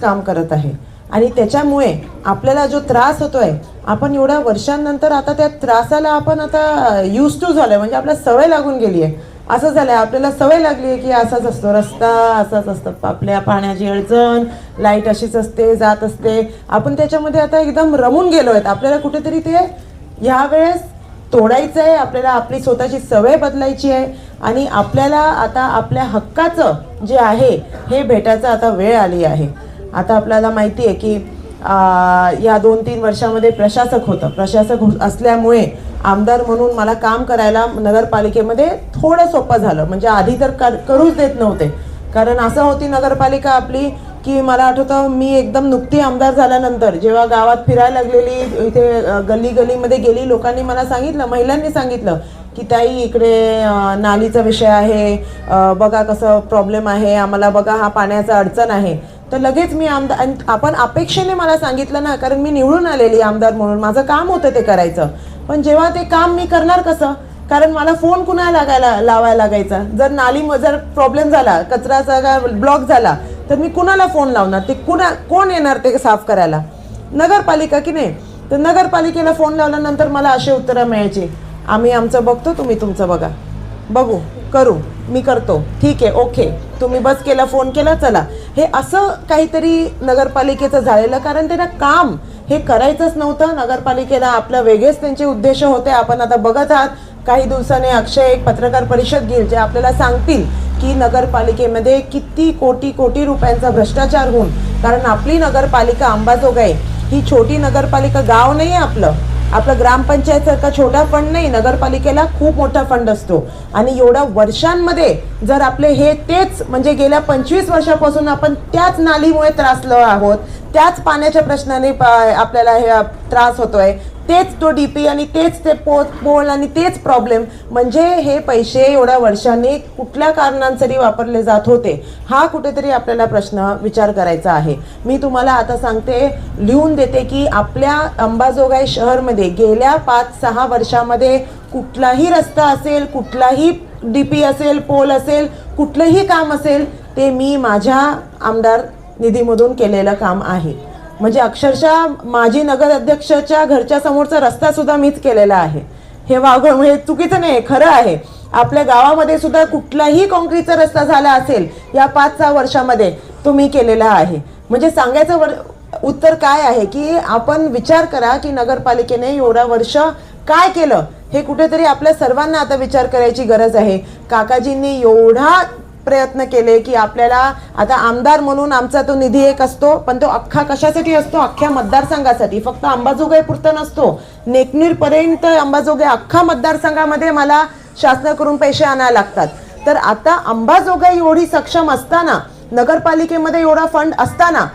काम करत आहे. आणि त्याच्यामुळे आपल्याला जो त्रास होतोय आपण एवढ्या वर्षांनंतर आता त्या त्रासाला आपण आता यूज टू झालोय. म्हणजे आपल्याला सवय लागून गेली आहे असं झालंय. आपल्याला सवय लागली आहे की असाच असतो रस्ता असाच असतं आपल्या पाण्याची अडचण लाइट अशीच असते जात असते. आपण त्याच्यामध्ये आता एकदम रमून गेलो आहेत आपल्याला कुठेतरी ते यावेळेस तोडायचं आहे आपल्याला आपली स्वतःची सवय बदलायची आहे आणि आपल्याला आता आपल्या हक्काचं जे आहे हे भेटायचं आता वेळ आली आहे. आता आपल्याला माहिती आहे की आ, या दोन तीन वर्षामध्ये प्रशासक होतं. प्रशासक हो- असल्यामुळे आमदार म्हणून मला काम करायला नगरपालिकेमध्ये थोडं सोपं झालं. म्हणजे आधी तर कर- करूच देत नव्हते. कारण असं होती नगरपालिका आपली की मला आठवतं मी एकदम नुकती आमदार झाल्यानंतर जेव्हा गावात फिरायला लागलेली इथे गल्ली गल्लीमध्ये गेली लोकांनी मला सांगितलं महिलांनी सांगितलं की ताई इकडे नालीचा विषय आहे. बघा कसं प्रॉब्लेम आहे. आम्हाला बघा हा पाण्याचा अडचण आहे. तर लगेच मी आमदार आणि आपण अपेक्षेने मला सांगितलं ना कारण मी निवडून आलेली आमदार म्हणून. माझं काम होतं ते करायचं. पण जेव्हा ते काम मी करणार कसं? कारण मला फोन कुणाला लागायला लावायला लागायचा? जर नाली जर प्रॉब्लेम झाला कचराचा ब्लॉक झाला तर मी कुणाला फोन लावणार? ते कुणा कोण येणार ते साफ करायला? नगरपालिका की नाही? तर नगरपालिकेला फोन लावल्यानंतर मला असे उत्तरं मिळायची. आम्ही आमचं बघतो तुम्ही तुमचं बघा. बघू करू. मी करतो. ठीक आहे ओके तुम्ही बस केला फोन केला चला. हे असं काहीतरी नगरपालिकेचं झालेलं कारण त्यांना काम हे करायचंच नव्हतं. नगरपालिकेला आपलं वेगळेच त्यांचे उद्देश होते. आपण आता बघत आहात काही दिवसाने अक्षय एक पत्रकार परिषद घेईल जे आपल्याला सांगतील की नगरपालिकेमध्ये किती कोटी कोटी रुपयांचा भ्रष्टाचार होऊन कारण आपली नगरपालिका अंबाजोगाई ही छोटी नगरपालिका गाव नाही आहे आपलं. आपलं ग्रामपंचायत सारखा छोटा फंड नाही नगरपालिकेला खूप मोठा फंड असतो. आणि एवढ्या वर्षांमध्ये जर आपले हे तेच म्हणजे गेल्या पंचवीस वर्षापासून आपण त्याच नालीमुळे त्रासलो आहोत त्याच पाण्याच्या प्रश्नाने आपल्याला हे त्रास होतोय तेच तो डीपी आणि तेच ते पो पोल आणि तेच प्रॉब्लेम म्हणजे हे पैसे एवढ्या वर्षांनी कुठल्या कारणांसाठी वापरले जात होते? हा कुठेतरी आपल्याला प्रश्न विचार करायचा आहे. मी तुम्हाला आता सांगते लिहून देते की आपल्या अंबाजोगाई शहरमध्ये गेल्या पाच सहा वर्षामध्ये कुठलाही रस्ता असेल कुठलाही डीपी असेल पोल असेल कुठलंही काम असेल ते मी माझ्या आमदार निधीमधून केलेलं काम आहे. म्हणजे अक्षरशः माजी नगर अध्यक्षाच्या घरच्या समोरचा रस्ता सुद्धा मीच केलेला आहे. हे वागण म्हणजे चुकीचं नाही खरं आहे. आपल्या गावामध्ये सुद्धा कुठलाही काँक्रीटचा रस्ता झाला असेल या पाच सहा वर्षामध्ये तो मी केलेला आहे. म्हणजे सांगायचं वर उत्तर काय आहे की आपण विचार करा की नगरपालिकेने एवढा वर्ष काय केलं? हे कुठेतरी आपल्या सर्वांना आता विचार करायची गरज आहे. काकाजींनी एवढा प्रयत्न केले की आपल्याला आता आमदार म्हणून आमचा तो निधी एक असतो पण तो अख्खा कशासाठी असतो? अख्ख्या मतदारसंघासाठी. फक्त अंबाजोगाई पुरता नसतो. नेकनीरपर्यंत अंबाजोगाई अख्खा मतदारसंघामध्ये मला शासनाकडून पैसे आणायला लागतात. तर आता अंबाजोगाई एवढी सक्षम असताना नगरपालिकेमध्ये एवढा फंड असताना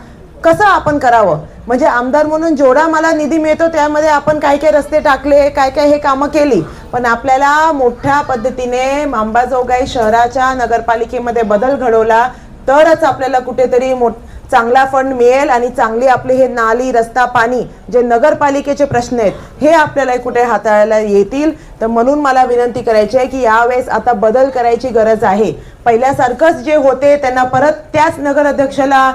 कसं आपण करावं? म्हणजे आमदार म्हणून जेवढा मला निधी मिळतो त्यामध्ये आपण काय काय रस्ते टाकले काय काय हे कामं केली पण आपल्याला मोठ्या पद्धतीने अंबाजोगाई शहराच्या नगरपालिकेमध्ये बदल घडवला तरच आपल्याला कुठेतरी मोठ चांगला फंड मिळेल आणि चांगली आपले हे नाली रस्ता पाणी जे नगरपालिकेचे प्रश्न आहेत हे आपल्याला कुठे हाताळायला येतील? तर म्हणून मला विनंती करायची आहे की यावेळेस आता बदल करायची गरज आहे. पहिल्यासारखंच जे होते त्यांना परत त्याच नगराध्यक्षाला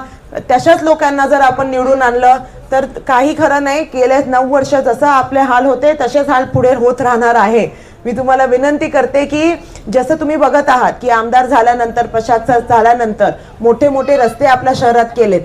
तशाच लोकांना जर आपण निवडून आणलं तर काही खरं नाही गेल्या नऊ वर्ष जसं आपले हाल होते तसेच हाल पुढे होत राहणार आहे. मी तुम्हाला विनंती करते की जसं तुम्ही बघत आहात की आमदार झाल्यानंतर प्रशासक झाल्यानंतर मोठे मोठे रस्ते आपल्या शहरात केलेत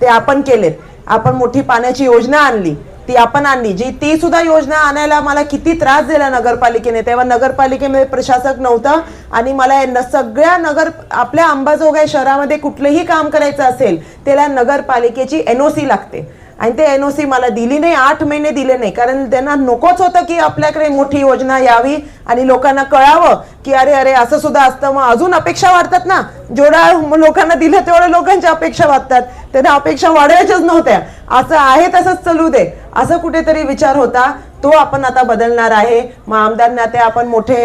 ते आपण केलेत. आपण मोठी पाण्याची योजना आणली. ती आपण आणली. जी ती सुद्धा योजना आणायला मला किती त्रास दिला नगरपालिकेने. तेव्हा नगरपालिकेमध्ये प्रशासक नव्हतं आणि मला सगळ्या नगर आपल्या अंबाजोगाई शहरामध्ये कुठलंही काम करायचं असेल त्याला नगरपालिकेची एनओसी लागते. आणि ते एनओसी मला दिली नाही आठ महिने दिले नाही. कारण त्यांना नकोच होतं की आपल्याकडे मोठी योजना यावी आणि लोकांना कळावं की अरे अरे असं सुद्धा असतं. मग अजून अपेक्षा वाढतात ना? जेवढ्या लोकांना दिलं तेवढ्या लोकांच्या अपेक्षा वाढतात. त्यांना अपेक्षा वाढवायच्याच नव्हत्या. असं आहे तसंच चालू दे. असं कुठेतरी विचार होता तो आपण आता बदलणार आहे. मग आमदारने आता आपण मोठे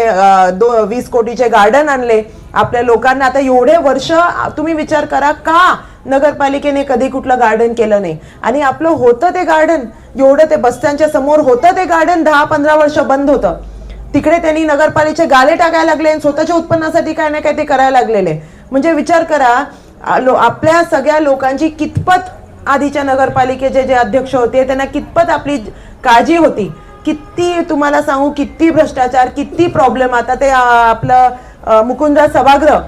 दो वीस कोटीचे गार्डन आणले. आपल्या लोकांना आता एवढे वर्ष तुम्ही विचार करा का नगरपालिकेने कधी कुठलं गार्डन केलं नाही? आणि आपलं होतं ते गार्डन एवढं ते बस्त्यांच्या समोर होतं ते गार्डन दहा पंधरा वर्ष बंद होतं. तिकडे त्यांनी नगरपालिकेचे गाले टाकायला लागले आणि स्वतःच्या उत्पन्नासाठी काय ना काय ते करायला लागलेले. म्हणजे विचार करा लो- आपल्या सगळ्या लोकांची कितपत आधीच्या नगरपालिकेचे जे अध्यक्ष होते त्यांना कितपत आपली काळजी होती? किती तुम्हाला सांगू किती भ्रष्टाचार किती प्रॉब्लेम आता ते आपलं मुकुंदराज सभागृह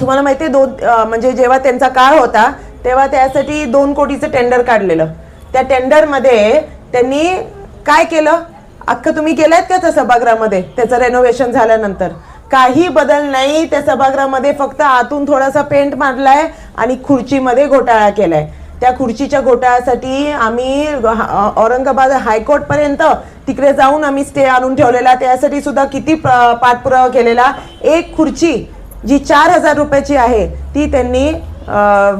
तुम्हाला माहिती आहे दोन म्हणजे जेव्हा त्यांचा काळ होता तेव्हा त्यासाठी दोन कोटीचं टेंडर काढलेलं. त्या टेंडरमध्ये त्यांनी काय केलं? अख्खं तुम्ही केलंय का त्या सभागृहामध्ये? त्याचं रेनोव्हेशन झाल्यानंतर. काही बदल नाही त्या सभागृहामध्ये फक्त आतून थोडासा पेंट मारलाय आणि खुर्चीमध्ये घोटाळा केलाय. त्या खुर्चीच्या घोटाळ्यासाठी आम्ही औरंगाबाद हायकोर्ट पर्यंत तिकडे जाऊन आम्ही स्टे आणून ठेवलेला. त्यासाठी सुद्धा किती प- पाठपुरावा केलेला. एक खुर्ची जी चार हजार रुपयाची आहे ती त्यांनी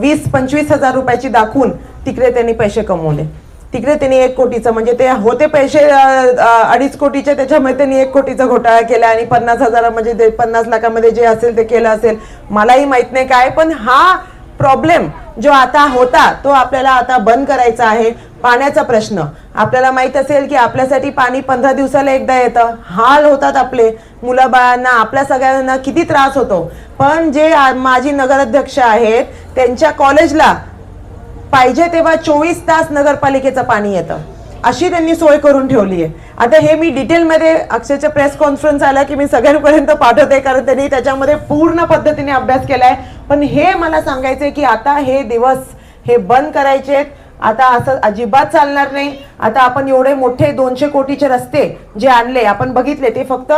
वीस पंचवीस हजार रुपयाची दाखवून तिकडे त्यांनी पैसे कमवले. तिकडे त्यांनी एक कोटीचं म्हणजे ते होते पैसे अडीच कोटीचे त्याच्यामध्ये त्यांनी एक कोटीचा घोटाळा केला आणि पन्नास हजार म्हणजे पन्नास लाखामध्ये जे असेल ते केलं असेल. मलाही माहीत नाही काय पण हा प्रॉब्लेम जो आता होता तो आपल्याला आता बंद करायचा आहे. पाण्याचा प्रश्न. आपल्याला माहीत असेल की आपल्यासाठी पाणी पंधरा दिवसाला एकदा येतं. हाल होतात आपले. मुलाबाळांना आपल्या सगळ्यांना किती त्रास होतो. पण जे माजी नगराध्यक्ष आहेत त्यांच्या कॉलेजला पाहिजे तेव्हा चोवीस तास नगरपालिकेचं पाणी येतं. अशी त्यांनी सोय करून ठेवली आहे. आता हे मी डिटेलमध्ये अक्षयच्या प्रेस कॉन्फरन्स आला की मी सगळ्यांपर्यंत पाठवते कारण त्यांनी त्याच्यामध्ये पूर्ण पद्धतीने अभ्यास केलाय. पण हे मला सांगायचंय की आता हे दिवस हे बंद करायचे आता असं अजिबात चालणार नाही. आता आपण एवढे मोठे दोनशे कोटीचे रस्ते जे आणले आपण बघितले ते फक्त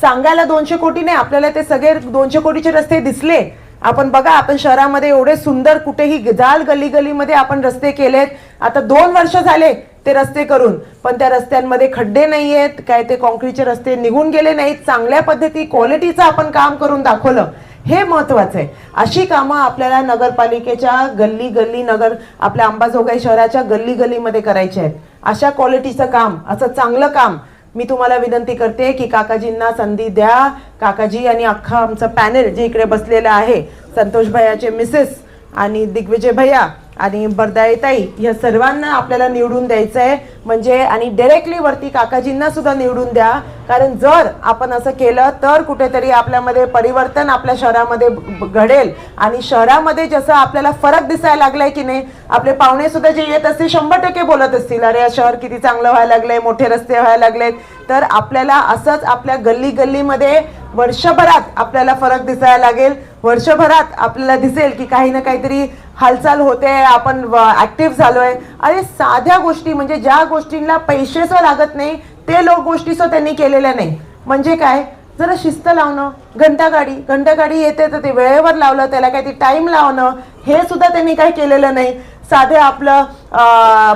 सांगायला दोनशे कोटी नाही आपल्याला ते सगळे दोनशे कोटीचे रस्ते दिसले. आपण बघा आपण शहरामध्ये एवढे सुंदर कुठेही जाल गली गलीमध्ये आपण रस्ते केलेत. आता दोन वर्ष झाले ते रस्ते करून. पण त्या रस्त्यांमध्ये खड्डे नाही आहेत काय ते कॉन्क्रीटचे रस्ते निघून गेले नाहीत. चांगल्या पद्धती क्वालिटीचं आपण काम करून दाखवलं. हे महत्वाचं आहे. अशी कामं आपल्याला नगरपालिकेच्या गल्ली गल्ली नगर आपल्या अंबाजोगाई शहराच्या गल्ली गल्लीमध्ये करायचे आहेत. अशा क्वालिटीचं काम असं चांगलं काम मी तुम्हाला विनंती करते की काकाजींना संधी द्या. काकाजी आणि अख्खा आमचं पॅनेल जे इकडे बसलेलं आहे संतोष भैयाचे मिसेस आणि दिग्विजय भैया आणि बरदाईताई या सर्वांना आपल्याला निवडून द्यायचं आहे म्हणजे आणि डायरेक्टली वरती काकाजींना सुद्धा निवडून द्या. कारण जर आपण असं केलं तर कुठेतरी आपल्यामध्ये परिवर्तन आपल्या शहरामध्ये घडेल. आणि शहरामध्ये जसं आपल्याला फरक दिसायला लागलाय की नाही आपले पाहुणे सुद्धा जे येत असतील शंभर टक्के बोलत असतील अरे या शहर किती चांगलं व्हायला लागलंय मोठे रस्ते व्हायला लागलेत. तर आपल्याला असंच आपल्या गल्ली गल्लीमध्ये वर्षभरात आपल्याला फरक दिसायला लागेल. वर्षभरात आपल्याला दिसेल की काही ना काहीतरी हालचाल होते आपण ऍक्टिव्ह झालोय. अरे साध्या गोष्टी म्हणजे ज्या गोष्टींना पैसे लागत नाही ते लोक गोष्टी त्यांनी केलेल्या नाही. म्हणजे काय? जरा शिस्त लावणं घंटागाडी घंटागाडी येते तर ते वेळेवर लावलं त्याला काही टाइम लावणं हे सुद्धा त्यांनी काही केलेलं नाही. साधे आपलं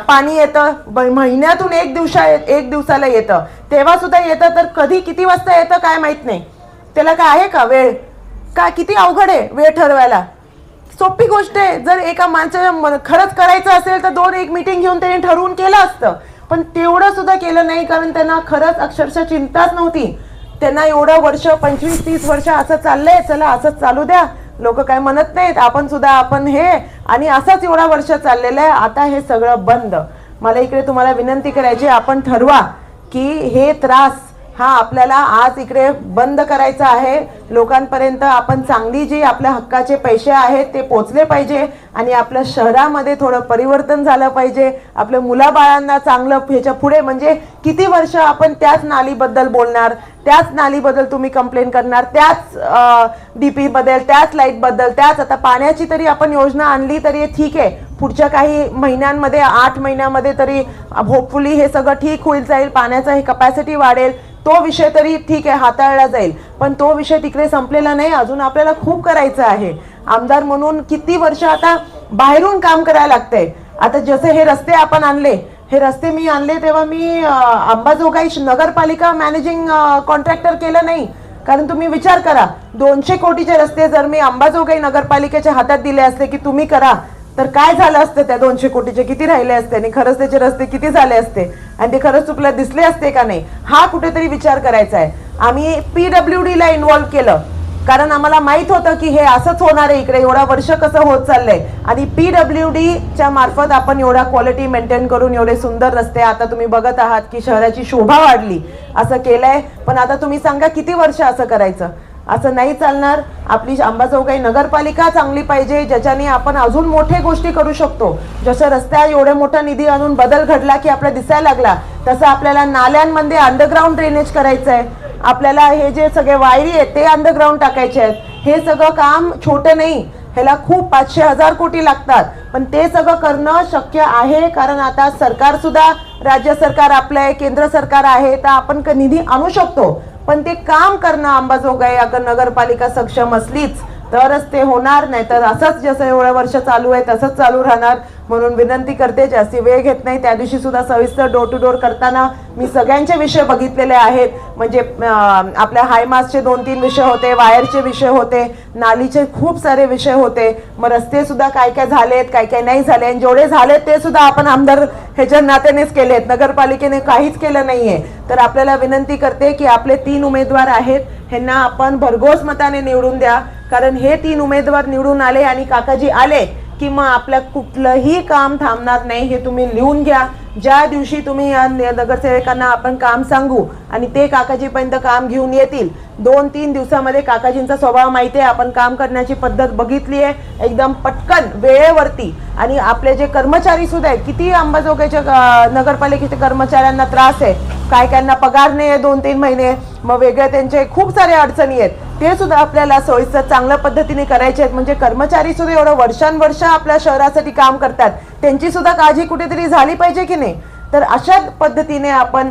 पाणी येतं महिन्यातून एक दिवसा एक दिवसाला येतं. तेव्हा सुद्धा येतं तर कधी किती वाजता येतं काय माहीत नाही. त्याला काय आहे का वेळ? का किती अवघड आहे वेळ ठरवायला? सोपी गोष्ट आहे. जर एका माणसाला खरंच करायचं असेल तर दोन एक मीटिंग घेऊन त्यांनी ठरवून केलं असतं. पण तेवढं सुद्धा केलं नाही कारण त्यांना खरंच अक्षरशः चिंताच नव्हती. त्यांना एवढं वर्ष पंचवीस तीस वर्ष असं चाललंय. चला असंच चालू द्या. लोक काय म्हणत नाहीत. आपण सुद्धा आपण हे. आणि असंच एवढा वर्ष चाललेलं आहे. आता हे सगळं बंद. मला इकडे तुम्हाला विनंती करायची आपण ठरवा की हे त्रास हा आपल्याला आज इकडे बंद करायचा आहे. लोकांपर्यंत आपण चांगली जी आपल्या हक्काचे पैसे आहेत ते पोचले पाहिजे आणि आपल्या शहरामध्ये थोडं परिवर्तन झालं पाहिजे. आपल्या मुलाबाळांना चांगलं ह्याच्या पुढे म्हणजे किती वर्ष आपण त्याच नालीबद्दल बोलणार त्याच नालीबद्दल तुम्ही कंप्लेन करणार त्याच डी पीबद्दल त्याच लाईटबद्दल त्याच आता पाण्याची तरी आपण योजना आणली तरी ठीक आहे. पुढच्या काही महिन्यांमध्ये आठ महिन्यामध्ये तरी होपफुली हे सगळं ठीक होईल जाईल पाण्याचा हे कपॅसिटी वाढेल. तो विषय तरी ठीक आहे हाताळला जाईल. पण तो विषय तिकडे संपलेला नाही. अजून आपल्याला खूप करायचं आहे. आमदार म्हणून किती वर्ष आता बाहेरून काम करायला लागतंय. आता जसे हे रस्ते आपण आणले हे रस्ते मी आणले तेव्हा मी अंबाजोगाई नगरपालिका मॅनेजिंग कॉन्ट्रॅक्टर केलं नाही. कारण तुम्ही विचार करा दोनशे कोटीचे रस्ते जर मी अंबाजोगाई नगरपालिकेच्या हातात दिले असते की तुम्ही करा तर काय झालं असतं त्या दोनशे कोटीचे? किती राहिले असते? आणि खरंच त्याचे रस्ते किती झाले असते? आणि ते खरंच चुकल्या दिसले असते का नाही? हा कुठेतरी विचार करायचा आहे. आम्ही पीडब्ल्यू ला इन्व्हॉल्व केलं. कारण आम्हाला माहीत होतं की हे असंच होणार आहे इकडे. एवढा वर्ष कसं होत चाललंय? आणि पीडब्ल्यू च्या मार्फत आपण एवढा क्वालिटी मेंटेन करून एवढे सुंदर रस्ते आता तुम्ही बघत आहात की शहराची शोभा वाढली. असं केलंय. पण आता तुम्ही सांगा किती वर्ष असं करायचं? असं नाही चालणार. आपली अंबाजोगाई नगरपालिका चांगली पाहिजे ज्याच्याने आपण अजून मोठे गोष्टी करू शकतो. जसं रस्त्या एवढ्या मोठा निधी आणून बदल घडला की आपला दिसायला लागला तसं आपल्याला नाल्यांमध्ये अंडरग्राऊंड ड्रेनेज करायचं आहे आपल्याला हे जे सगळे वायरी आहेत ते अंडरग्राऊंड टाकायचे आहेत. हे सगळं काम छोटं नाही ह्याला खूप पाचशे हजार कोटी लागतात. पण ते सगळं करणं शक्य आहे कारण आता सरकार सुद्धा राज्य सरकार आपलं आहे केंद्र सरकार आहे तर आपण निधी आणू शकतो. पण ते काम करणं अंबाजोगाई अगर नगरपालिका सक्षम असलीच तरच ते होणार नाही. तर असंच जसं एवढं वर्ष चालू आहे तसंच चालू राहणार. म्हणून विनंती करते जास्ती वेळ घेत नाही. त्या दिवशी सुद्धा सविस्तर डोर टू डोर करताना मी सगळ्यांचे विषय बघितलेले आहेत. म्हणजे आपल्या हायमासचे दोन तीन विषय होते वायरचे विषय होते नालीचे खूप सारे विषय होते. मग रस्ते सुद्धा काय काय झालेत काय काय नाही झाले. आणि जेवढे झाले ते सुद्धा आपण आमदार ह्याच्या नात्यानेच केलेत. नगरपालिकेने काहीच केलं नाहीये. तर आपल्याला विनंती करते की आपले तीन उमेदवार आहेत ह्यांना आपण भरघोस मताने निवडून द्या. कारण हे तीन उमेदवार निवडून आले आणि काकाजी आले की मग आपल्या कुठलंही काम थांबणार नाही हे तुम्ही लिहून घ्या. ज्या दिवशी तुम्ही या नगरसेवकांना आपण काम सांगू आणि ते काकाजीपर्यंत काम घेऊन येतील दोन तीन दिवसामध्ये काकाजींचा स्वभाव माहिती आहे. आपण काम करण्याची पद्धत बघितली आहे. एकदम पटकन वेळेवरती आणि आपले जे कर्मचारी सुद्धा आहेत किती अंबाजोगाईच्या नगरपालिकेचे नगरपालिकेच्या कर्मचाऱ्यांना त्रास आहे. काय कायांना पगार नाही आहे दोन तीन महिने. मग वेगळ्या त्यांचे खूप सारे अडचणी आहेत. ते सुद्धा आपल्याला सोयीचं चांगल्या पद्धतीने करायचे आहेत. म्हणजे कर्मचारी सुद्धा एवढं वर्षानुवर्ष आपल्या शहरासाठी काम करतात. त्यांची सुद्धा काळजी कुठेतरी झाली पाहिजे की नाही? तर अशा पद्धतीने आपण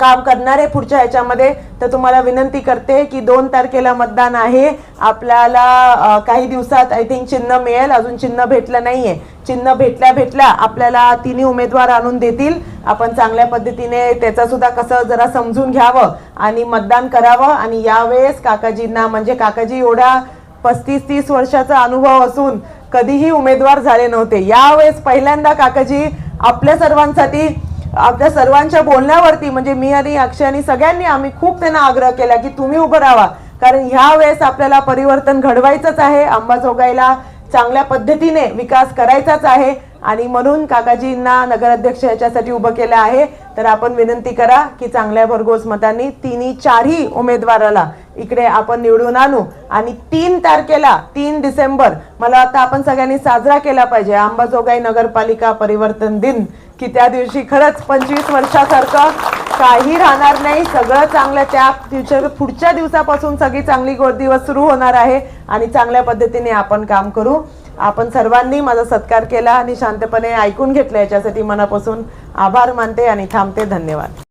काम करणार आहे पुढच्या ह्याच्यामध्ये तर तुम्हाला विनंती करते की दोन तारखेला मतदान आहे. आपल्याला काही दिवसात आय थिंक चिन्ह मिळेल. अजून चिन्ह भेटलं नाहीये. चिन्ह भेटल्या भेटल्या आपल्याला तिन्ही उमेदवार आणून देतील. आपण चांगल्या पद्धतीने त्याचा सुद्धा कसं जरा समजून घ्यावं आणि मतदान करावं. आणि यावेळेस काकाजींना म्हणजे काकाजी एवढ्या पस्तीस तीस वर्षाचा अनुभव असून कधीही उमेदवार झाले नव्हते. यावेळेस पहिल्यांदा काकाजी आपल्या सर्वांसाठी आपल्या सर्वांच्या बोलण्यावरती म्हणजे मी आणि अक्षय आणि सगळ्यांनी आम्ही खूप त्यांना आग्रह केला की तुम्ही उभं राहा. कारण ह्या वेळेस आपल्याला परिवर्तन घडवायचंच आहे. अंबाजोगाईला चांगल्या पद्धतीने विकास करायचाच आहे. आणि म्हणून काकाजींना नगराध्यक्ष याच्यासाठी उभं केलं आहे. तर आपण विनंती करा की चांगल्या भरघोस मतांनी तिन्ही चारही उमेदवाराला इकडे आपण निवडून आणू. आणि तीन तारखेला तीन डिसेंबर मला आता आपण सगळ्यांनी साजरा केला पाहिजे. अंबाजोगाई नगरपालिका परिवर्तन दिन. की त्या दिवशी खरंच पंचवीस वर्षासारखं काही राहणार नाही. सगळं चांगलं त्या फ्युचर पुढच्या दिवसापासून सगळी चांगली दिवस सुरू होणार आहे आणि चांगल्या पद्धतीने आपण काम करू. आपण सर्वांनी माझा सत्कार केला आणि शांतपणे ऐकून घेतलं याच्यासाठी मनापासून आभार मानते आणि थांबते. धन्यवाद.